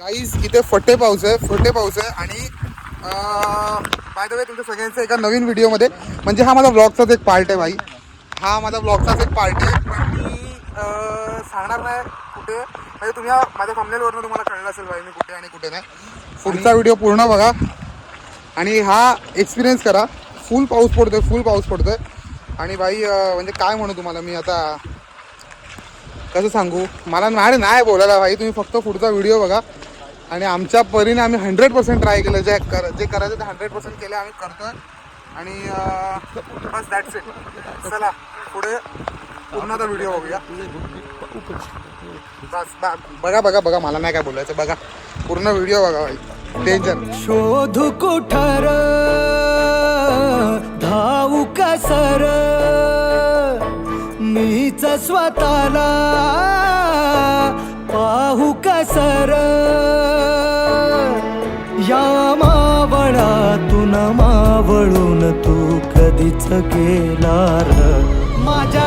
Guys इथे फटे पाऊस आहे फटे पाऊस आहे आणि बाय द वे तुमच्या सगळ्यांचं एका नवीन व्हिडिओमध्ये म्हणजे हा माझा ब्लॉगचाच एक पार्ट आहे भाई. हा माझा ब्लॉगचाच एक पार्ट आहे. पण मी सांगणार नाही कुठे. म्हणजे तुम्ही माझ्या थंबनेलवरून तुम्हाला कळलं असेल भाई मी कुठे आणि कुठे नाही. पुढचा व्हिडिओ पूर्ण बघा. आणि हा एक्सपिरियन्स करा. फुल पाऊस पडतोय फुल पाऊस पडतोय. आणि भाई म्हणजे काय म्हणू तुम्हाला मी आता? कसं सांगू? मला नाही नाही बोलायला भाई. तुम्ही फक्त पुढचा व्हिडिओ बघा. आणि आमच्या परीने आम्ही हंड्रेड पर्सेंट ट्राय केलं जे कर जे करायचं ते हंड्रेड पर्सेंट केलं आम्ही करतो आणि बस दॅट्स इट चला पुढे पूर्ण व्हिडिओ बघूया. बस बघा बघा बघा मला नाही काय बोलायचं बघा. पूर्ण व्हिडिओ बघा डेंजर टेन्शन शोध कुठार धावू सर? मीच स्वतःला पाहू का सर? मनातून मावळून तू कधीच गेला र माझ्या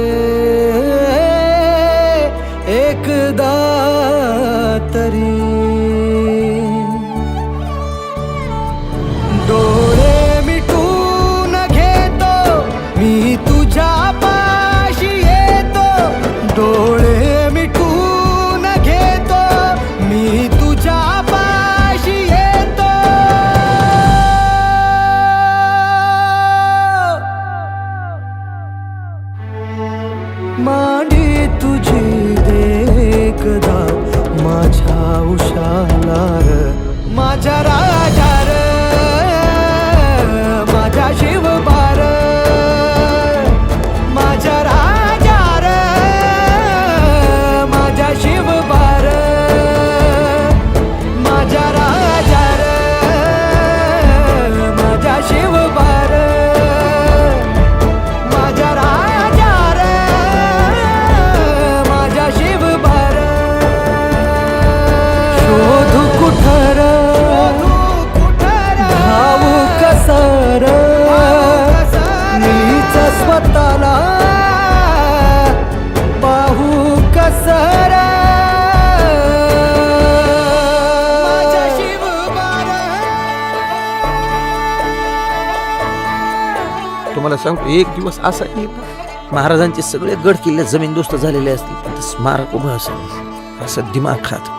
मांडी तुझी देखदा माझ्या उशाला र. माझ्या रा तुम्हाला सांगतो एक दिवस असा येईल महाराजांचे सगळे गड किल्ले जमीनदोस्त झालेले असतील स्मारक उभं असेल असं दिमाग खात.